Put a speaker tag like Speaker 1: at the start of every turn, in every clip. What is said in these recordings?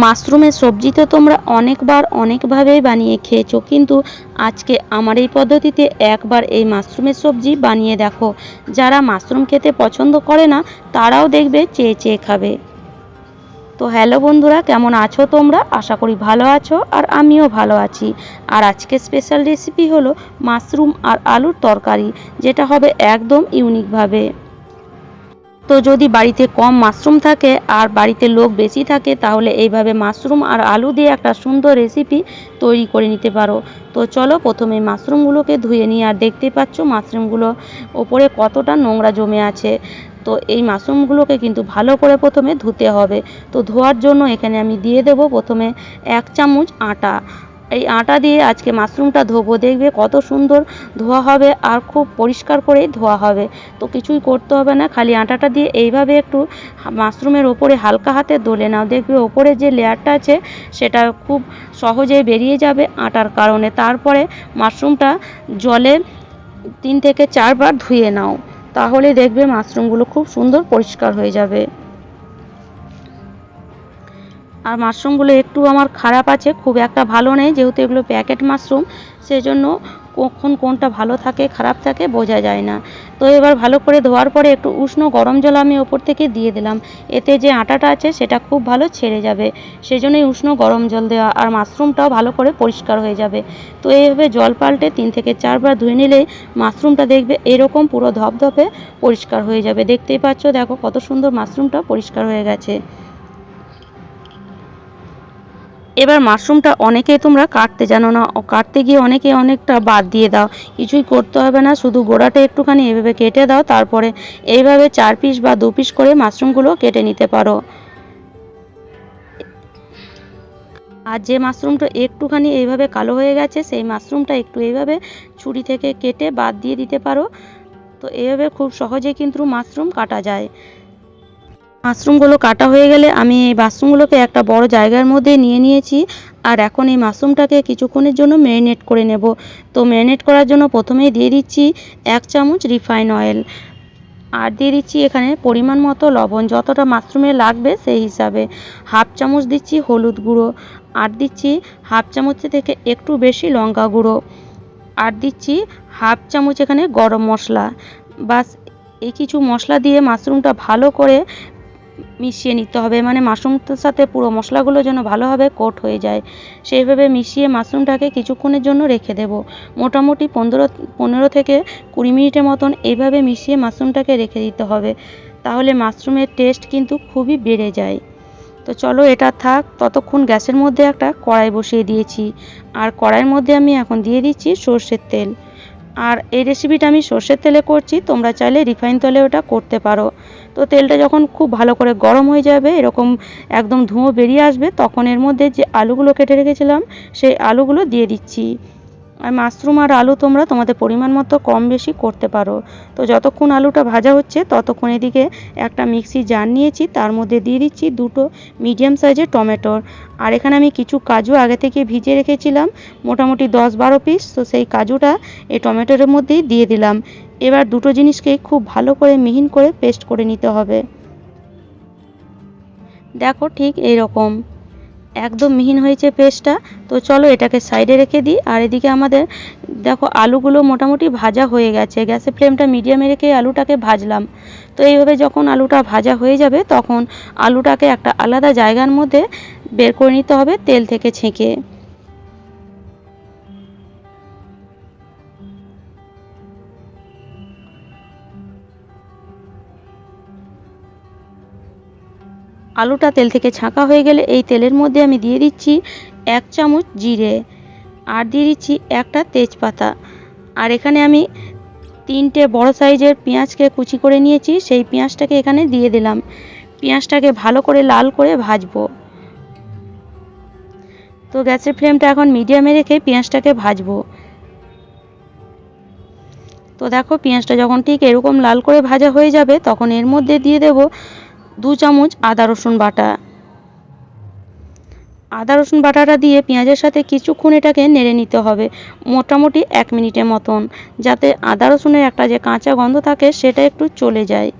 Speaker 1: মাশরুমের সবজি তো তোমরা অনেকবার অনেকভাবেই বানিয়ে খেয়েছো, কিন্তু আজকে আমার এই পদ্ধতিতে একবার এই মাশরুমের সবজি বানিয়ে দেখো। যারা মাশরুম খেতে পছন্দ করে না, তারাও দেখবে, চেয়ে চেয়ে খাবে। তো হ্যালো বন্ধুরা, কেমন আছো তোমরা? আশা করি ভালো আছো, আর আমিও ভালো আছি। আর আজকে স্পেশাল রেসিপি হলো মাশরুম আর আলুর তরকারি, যেটা হবে একদম ইউনিকভাবে তো যদি বাড়িতে কম মাশরুম থাকে আর বাড়িতে লোক বেশি থাকে, তাহলে এইভাবে মাশরুম আর আলু দিয়ে একটা সুন্দর রেসিপি তৈরি করে নিতে পারো। তো চলো প্রথমে মাশরুমগুলোকে ধুয়ে নিই আর দেখতে পাচ্ছ মাশরুমগুলো ওপরে কতটা নোংরা জমে আছে। তো এই মাশরুমগুলোকে কিন্তু ভালো করে প্রথমে ধুতে হবে। তো ধোয়ার জন্য এখানে আমি দিয়ে দেব প্রথমে এক চামচ আটা। এই আটা দিয়ে আজকে মাশরুমটা ধোবো। দেখবে কত সুন্দর ধোয়া হবে আর খুব পরিষ্কার করেই ধোয়া হবে। তো কিছুই করতে হবে না, খালি আটাটা দিয়ে এইভাবে একটু মাশরুমের ওপরে হালকা হাতে দলে নাও। দেখবে ওপরে যে লেয়ারটা আছে, সেটা খুব সহজেই বেরিয়ে যাবে আটার কারণে। তারপরে মাশরুমটা জলে তিন থেকে চারবার ধুয়ে নাও। তাহলে দেখবে মাশরুমগুলো খুব সুন্দর পরিষ্কার হয়ে যাবে। আর মাশরুমগুলো একটু আমার খারাপ আছে, খুব একটা ভালো নেই, যেহেতু এগুলো প্যাকেট মাশরুম, সেজন্য কখন কোনটা ভালো থাকে, খারাপ থাকে বোঝা যায় না। তো এবার ভালো করে ধোয়ার পরে একটু উষ্ণ গরম জল আমি ওপর থেকে দিয়ে দিলাম। এতে যে আটাটা আছে, সেটা খুব ভালো ছেড়ে যাবে। সেই জন্যই উষ্ণ গরম জল দেওয়া আর মাশরুমটাও ভালো করে পরিষ্কার হয়ে যাবে। তো এইভাবে জল পাল্টে তিন থেকে চারবার ধুয়ে নিলেই মাশরুমটা দেখবে এরকম পুরো ধপধপে পরিষ্কার হয়ে যাবে। দেখতেই পাচ্ছ, দেখো কত সুন্দর মাশরুমটা পরিষ্কার হয়ে গেছে। এবার মাশরুমটা অনেকেই তোমরা কাটতে জানো না। কাটতে গিয়ে অনেকে অনেকটা বাদ দিয়ে দাও। কিছুই করতে হবে না, শুধু গোড়াটা একটুখানি এভাবে কেটে দাও, তারপরে এইভাবে চার পিস বা দু পিস করে মাশরুমগুলো কেটে নিতে পারো। আর যে মাশরুমটা একটুখানি এইভাবে কালো হয়ে গেছে, সেই মাশরুমটা একটু এইভাবে ছুরি থেকে কেটে বাদ দিয়ে দিতে পারো। তো এইভাবে খুব সহজে কিন্তু মাশরুম কাটা যায়। মাশরুমগুলো কাটা হয়ে গেলে আমি এই মাশরুমগুলোকে একটা বড় জায়গার মধ্যে নিয়ে নিয়েছি। আর এখন এই মাশরুমটাকে কিছুক্ষণের জন্য ম্যারিনেট করে নেব। তো ম্যারিনেট করার জন্য প্রথমেই দিয়ে দিচ্ছি এক চামচ রিফাইন অয়েল। আর দিয়ে দিচ্ছি এখানে পরিমাণ মতো লবণ। যতটা মাশরুমে লাগবে সেই হিসাবে। হাফ চামচ দিচ্ছি হলুদ গুঁড়ো। আর দিচ্ছি হাফ চামচ থেকে একটু বেশি লঙ্কা গুঁড়ো। আর দিচ্ছি হাফ চামচ এখানে গরম মশলা। বাস এই কিছু মশলা দিয়ে মাশরুমটা ভালো করে মিশিয়ে নিতে হবে। মানে মাশরুমটার সাথে পুরো মশলাগুলো যেন ভালোভাবে কোট হয়ে যায়। সেইভাবে মিশিয়ে মাশরুমটাকে কিছুক্ষণের জন্য রেখে দেব। মোটামুটি পনেরো পনেরো থেকে কুড়ি মিনিটের মতন এইভাবে মিশিয়ে মাশরুমটাকে রেখে দিতে হবে। তাহলে মাশরুমের টেস্ট কিন্তু খুবই বেড়ে যায়। তো চলো এটা থাক, ততক্ষণ গ্যাসের মধ্যে একটা কড়াই বসিয়ে দিয়েছি। আর কড়াইয়ের মধ্যে আমি এখন দিয়ে দিচ্ছি সর্ষের তেল। আর এই রেসিপিটা আমি সর্ষের তেলে করছি, তোমরা চাইলে রিফাইন তেলে ওটা করতে পারো। তো তেলটা যখন খুব ভালো করে গরম হয়ে যাবে, এরকম একদম ধুঁয়ো বেরিয়ে আসবে, তখন এর মধ্যে যে আলুগুলো কেটে রেখেছিলাম, সেই আলুগুলো দিয়ে দিচ্ছি। আর মাশরুম আর আলু তোমরা তোমাদের পরিমাণ মতো কম বেশি করতে পারো। তো যতক্ষণ আলুটা ভাজা হচ্ছে, ততক্ষণ এদিকে একটা মিক্সি জার নিয়েছি, তার মধ্যে দিয়ে দিচ্ছি দুটো মিডিয়াম সাইজের টমেটোর আর এখানে আমি কিছু কাজু আগে থেকে ভিজে রেখেছিলাম, মোটামুটি দশ বারো পিস তো সেই কাজুটা এই টমেটোর মধ্যেই দিয়ে দিলাম। এবার দুটো জিনিসকে খুব ভালো করে মিহিন করে পেস্ট করে নিতে হবে। দেখো ঠিক এইরকম। একদম মিহিন হয়েছে পেস্টটা। তো চলো এটাকে সাইডে রেখে দিই। আর এদিকে আমাদের, দেখো আলুগুলো মোটামুটি ভাজা হয়ে গেছে। গ্যাসের ফ্লেমটা মিডিয়ামে রেখে আলুটাকে ভাজলাম। তো এইভাবে যখন আলুটা ভাজা হয়ে যাবে, তখন আলুটাকে একটা আলাদা জায়গার মধ্যে বের করে নিতে হবে তেল থেকে ছেঁকে। আলুটা তেল থেকে ছাঁকা হয়ে গেলে এই তেলের মধ্যে আমি দিয়ে দিচ্ছি এক চামচ জিরে আর দিয়ে দিচ্ছি একটা তেজপাতা। আর এখানে আমি তিনটে বড় সাইজের পেঁয়াজকে কুচি করে নিয়েছি, সেই পেঁয়াজটাকে এখানে দিয়ে দিলাম। পেঁয়াজটাকে ভালো করে লাল করে ভাজবো। তো গ্যাসের ফ্লেমটা এখন মিডিয়ামে রেখে পেঁয়াজটাকে ভাজবো। তো দেখো, পেঁয়াজটা যখন ঠিক এরকম লাল করে ভাজা হয়ে যাবে, তখন এর মধ্যে দিয়ে দেব দু চামচ আদা রসুন বাটা। আদা রসুন বাটাটা দিয়ে পেঁয়াজের সাথে কিছুক্ষণ এটাকে নেড়ে নিতে হবে, মোটামুটি এক মিনিটের মতন, যাতে আদা রসুনের একটা যে কাঁচা গন্ধ থাকে সেটা একটু চলে যায়।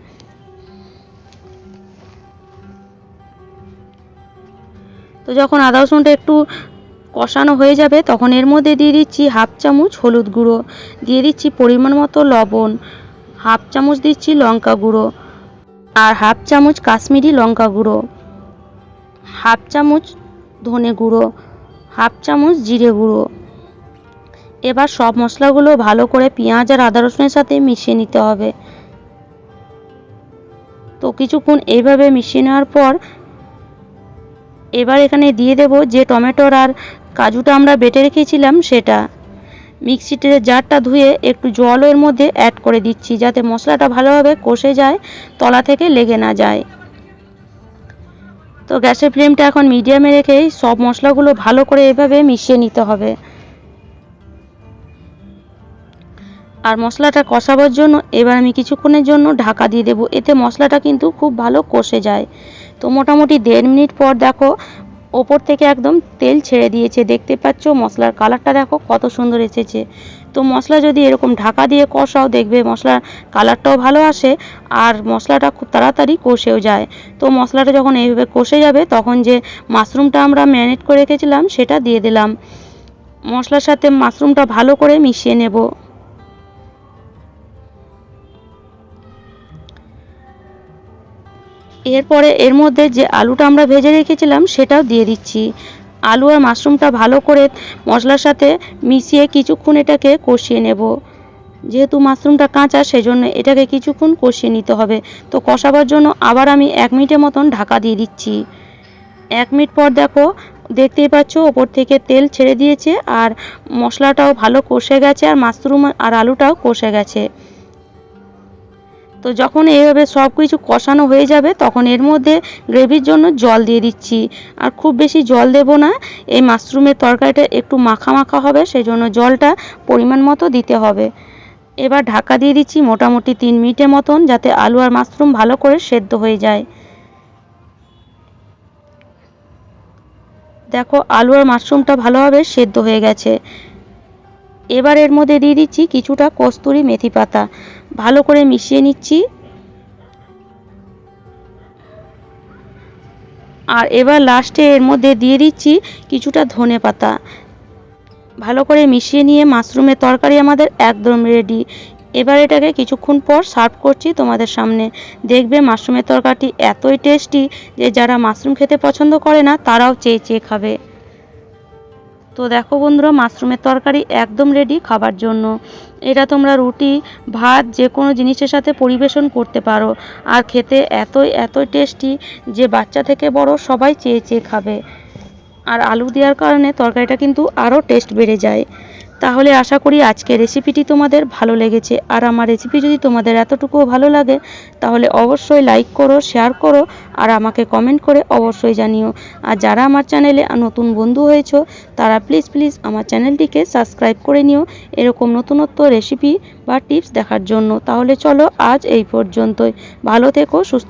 Speaker 1: তো যখন আদা রসুনটা একটু কষানো হয়ে যাবে, তখন এর মধ্যে দিয়ে দিচ্ছি হাফ চামচ হলুদ গুঁড়ো, দিয়ে দিচ্ছি পরিমাণ মতো লবণ, হাফ চামচ দিচ্ছি লঙ্কা গুঁড়ো আর হাফ চামচ কাশ্মীরি লঙ্কা গুঁড়ো, হাফ চামচ ধনে গুঁড়ো, হাফ চামচ জিরে গুঁড়ো। এবার সব মশলাগুলো ভালো করে পেঁয়াজ আর আদা রসুনের সাথে মিশিয়ে নিতে হবে। তো কিছুক্ষণ এইভাবে মিশিয়ে নেওয়ার পর এবার এখানে দিয়ে দেব যে টমেটোর আর কাজুটা আমরা বেটে রেখেছিলাম সেটা। মিক্সিতে জারটা ধুয়ে একটু জল এর মধ্যে অ্যাড করে দিচ্ছি, যাতে মশলাটা ভালোভাবে কষে যায়, তলা থেকে লেগে না যায়। তো গ্যাসের ফ্লেমটা এখন মিডিয়ামে রেখেই সব মশলাগুলো ভালো করে এভাবে মিশিয়ে নিতে হবে। আর মশলাটা কষাবার জন্য এবার আমি কিছুক্ষণের জন্য ঢাকা দিয়ে দেবো। এতে মশলাটা কিন্তু খুব ভালো কষে যায়। তো মোটামুটি দেড় মিনিট পর দেখো ওপর থেকে একদম তেল ছেড়ে দিয়েছে। দেখতে পাচ্ছ মশলার কালারটা দেখো, কত সুন্দর এসেছে। তো মশলা যদি এরকম ঢাকা দিয়ে কষাও, দেখবে মশলার কালারটাও ভালো আসে আর মশলাটা খুব তাড়াতাড়ি কষেও যায়। তো মশলাটা যখন এইভাবে কষে যাবে, তখন যে মাশরুমটা আমরা ম্যারিনেট করে রেখেছিলাম, সেটা দিয়ে দিলাম। মশলার সাথে মাশরুমটা ভালো করে মিশিয়ে নেব। এরপরে এর মধ্যে যে আলুটা আমরা ভেজে রেখেছিলাম, সেটাও দিয়ে দিচ্ছি। আলু আর মাশরুমটা ভালো করে মশলার সাথে মিশিয়ে কিছুক্ষণ এটাকে কষিয়ে নেব। যেহেতু মাশরুমটা কাঁচা, সেজন্য এটাকে কিছুক্ষণ কষিয়ে নিতে হবে। তো কষাবার জন্য আবার আমি এক মিনিটের মতন ঢাকা দিয়ে দিচ্ছি। এক মিনিট পর দেখো, দেখতেই পাচ্ছ ওপর থেকে তেল ছেড়ে দিয়েছে আর মশলাটাও ভালো কষে গেছে আর মাশরুম আর আলুটাও কষে গেছে। তো যখন এইভাবে সব কিছু কষানো হয়ে যাবে, তখন এর মধ্যে গ্রেভির জন্য জল দিয়ে দিচ্ছি। আর খুব বেশি জল দেব না, এই মাশরুমের তরকারিটা একটু মাখা মাখা হবে সেই জন্য জলটা পরিমাণ মতো দিতে হবে। এবার ঢাকা দিয়ে দিচ্ছি মোটামুটি তিন মিনিটের মতন, যাতে আলু আর মাশরুম ভালো করে সেদ্ধ হয়ে যায়। দেখো, আলু আর মাশরুমটা ভালোভাবে সেদ্ধ হয়ে গেছে। এবার এর মধ্যে দিয়ে দিচ্ছি কিছুটা কস্তুরি মেথি পাতা। ভালো করে মিশিয়ে নিচ্ছি। আর এবার লাস্টে এর মধ্যে দিয়ে দিচ্ছি কিছুটা ধনে পাতা। ভালো করে মিশিয়ে নিয়ে মাশরুমের তরকারি আমাদের একদম রেডি এবার এটাকে কিছুক্ষণ পর সার্ভ করছি তোমাদের সামনে। দেখবে মাশরুমের তরকারিটি এতই টেস্টি যে যারা মাশরুম খেতে পছন্দ করে না, তারাও চেয়ে চেয়ে খাবে। তো দেখো বন্ধুরা, মাশরুমের তরকারি একদম রেডি খাবার জন্য। এটা তোমরা রুটি, ভাত যে কোনো জিনিসের সাথে পরিবেশন করতে পারো। আর খেতে এতই এতই টেস্টি যে বাচ্চা থেকে বড় সবাই চেয়ে চেয়ে খাবে। আর আলু দেওয়ার কারণে তরকারিটা কিন্তু আরও টেস্ট বেড়ে যায়। তাহলে আশা করি আজকে রেসিপিটি তোমাদের ভালো লেগেছে। আর আমার রেসিপি যদি তোমাদের এতটুকুও ভালো লাগে, তাহলে অবশ্যই লাইক করো শেয়ার করো, আর আমাকে কমেন্ট করে অবশ্যই জানিও। আর যারা আমার চ্যানেলে নতুন বন্ধু হয়েছো, তারা প্লিজ প্লিজ আমার চ্যানেলটিকে সাবস্ক্রাইব করে নিও। এরকম নতুনত্ব রেসিপি বা টিপস দেখার জন্য। তাহলে চলো আজ এই পর্যন্তই। ভালো থেকো, সুস্থ